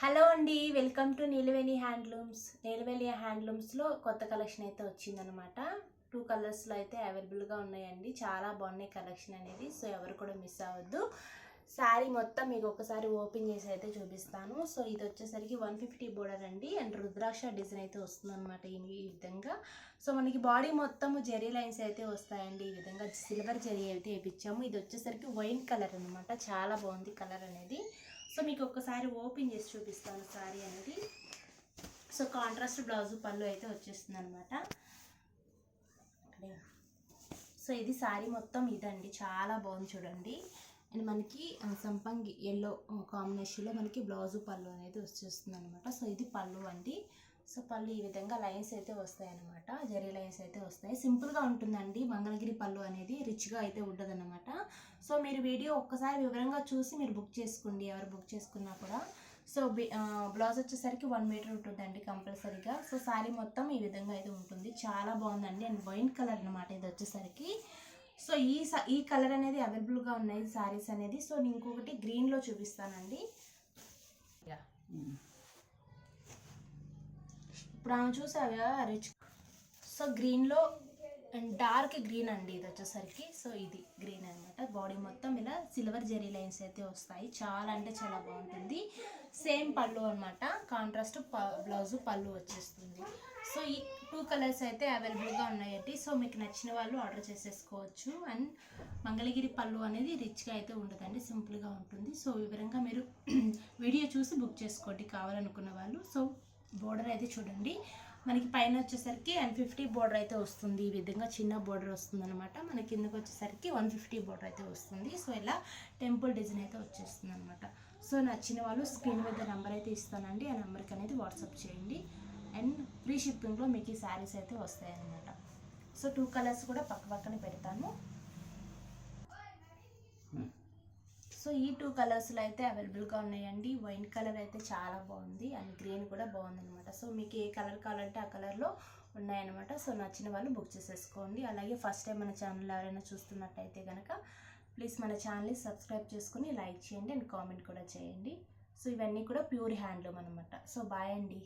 Hello అండి welcome to Neelaveni handlooms. Neelaveni హ్యాండ్లూమ్స్లో కొత్త collection అయితే వచ్చిందనమాట టూ కలర్స్లో అయితే అవైలబుల్గా ఉన్నాయండి. చాలా బాగున్నాయి కలెక్షన్ అనేది సో ఎవరు కూడా మిస్ అవ్వద్దు. శారీ మొత్తం మీకు ఒకసారి ఓపెన్ చేసి అయితే చూపిస్తాను. సో ఇది వచ్చేసరికి వన్ ఫిఫ్టీ బోర్డర్ అండి. అండ్ రుద్రాక్ష డిజైన్ అయితే వస్తుంది అనమాట ఈ విధంగా. సో మనకి బాడీ మొత్తం జెరీ లైన్స్ అయితే వస్తాయండి. ఈ విధంగా సిల్వర్ జెరీ అయితే వేయించాము ఇది వచ్చేసరికి వైన్ కలర్ అనమాట చాలా బాగుంది కలర్ అనేది. సో మీకు ఒక్కసారి ఓపెన్ చేసి చూపిస్తాను సారీ అనేది. సో కాంట్రాస్ట్ బ్లౌజ్ పళ్ళు అయితే వచ్చేస్తుంది అనమాట సో ఇది సారీ మొత్తం ఇదండి. చాలా బాగుంది చూడండి. అండ్ మనకి సంపంగి ఎల్లో కాంబినేషన్లో మనకి బ్లౌజ్ పళ్ళు అనేది వచ్చేస్తుంది అనమాట సో ఇది పళ్ళు అండి. సో పళ్ళు ఈ విధంగా లైన్స్ అయితే వస్తాయి అనమాట జరీ లైన్స్ అయితే వస్తాయి. సింపుల్గా ఉంటుందండి. మంగళగిరి పళ్ళు అనేది రిచ్గా అయితే ఉండదన్నమాట. సో మీరు వీడియో ఒక్కసారి వివరంగా చూసి మీరు బుక్ చేసుకోండి. ఎవరు బుక్ చేసుకున్నా కూడా. సో బ్లౌజ్ వచ్చేసరికి వన్ మీటర్ ఉంటుందండి కంపల్సరీగా. సో శారీ మొత్తం ఈ విధంగా అయితే ఉంటుంది. చాలా బాగుందండి. అండ్ వైన్ కలర్ అనమాట ఇది వచ్చేసరికి. సో ఈ స- ఈ కలర్ అనేది అవైలబుల్గా ఉన్నాయి శారీస్ అనేది. సో నేను ఇంకొకటి గ్రీన్లో చూపిస్తానండి. ఇప్పుడు ఆమె చూసావా? రిచ్ సో గ్రీన్లో అండ్ డార్క్ గ్రీన్ అండి ఇది వచ్చేసరికి. సో ఇది గ్రీన్ అనమాట బాడీ మొత్తం ఇలా సిల్వర్ జెరీ లైన్స్ అయితే వస్తాయి. చాలా అంటే చాలా బాగుంటుంది. సేమ్ పళ్ళు అనమాట కాంట్రాస్ట్ బ్లౌజ్ పళ్ళు వచ్చేస్తుంది. సో ఈ టూ కలర్స్ అయితే అవైలబుల్గా ఉన్నాయండి. సో మీకు నచ్చిన వాళ్ళు ఆర్డర్ చేసేసుకోవచ్చు. అండ్ మంగళగిరి పళ్ళు అనేది రిచ్గా అయితే ఉండదండి. సింపుల్గా ఉంటుంది. సో వివరంగా మీరు వీడియో చూసి బుక్ చేసుకోండి. కావాలనుకున్న వాళ్ళు. సో బోర్డర్ అయితే చూడండి. మనకి పైన వచ్చేసరికి వన్ ఫిఫ్టీ బోర్డర్ అయితే వస్తుంది. ఈ విధంగా చిన్న బోర్డర్ వస్తుంది అనమాట మన కిందకు వచ్చేసరికి వన్ ఫిఫ్టీ బోర్డర్ అయితే వస్తుంది. సో ఇలా టెంపుల్ డిజైన్ అయితే వచ్చేస్తుంది అనమాట సో నచ్చిన వాళ్ళు స్క్రీన్ మీద నెంబర్ అయితే ఇస్తానండి. ఆ నెంబర్కి అనేది వాట్సాప్ చేయండి. అండ్ ఫ్రీ షిప్పింగ్లో మీకు ఈ శారీస్ అయితే వస్తాయి అనమాట సో టూ కలర్స్ కూడా పక్క పక్కన పెడతాను. సో ఈ టూ కలర్స్లో అయితే అవైలబుల్గా ఉన్నాయండి. వైన్ కలర్ అయితే చాలా బాగుంది అండ్ గ్రీన్ కూడా బాగుంది అనమాట సో మీకు ఏ కలర్ కావాలంటే ఆ కలర్లో ఉన్నాయన్నమాట. సో నచ్చిన వాళ్ళు బుక్ చేసేసుకోండి. అలాగే ఫస్ట్ టైం మన ఛానల్ ఎవరైనా చూస్తున్నట్టయితే కనుక ప్లీజ్ మన ఛానల్ని సబ్స్క్రైబ్ చేసుకుని లైక్ చేయండి అండ్ కామెంట్ కూడా చేయండి. సో ఇవన్నీ కూడా ప్యూర్ హ్యాండ్లూమ్ అనమాట సో బాయ్ అండి.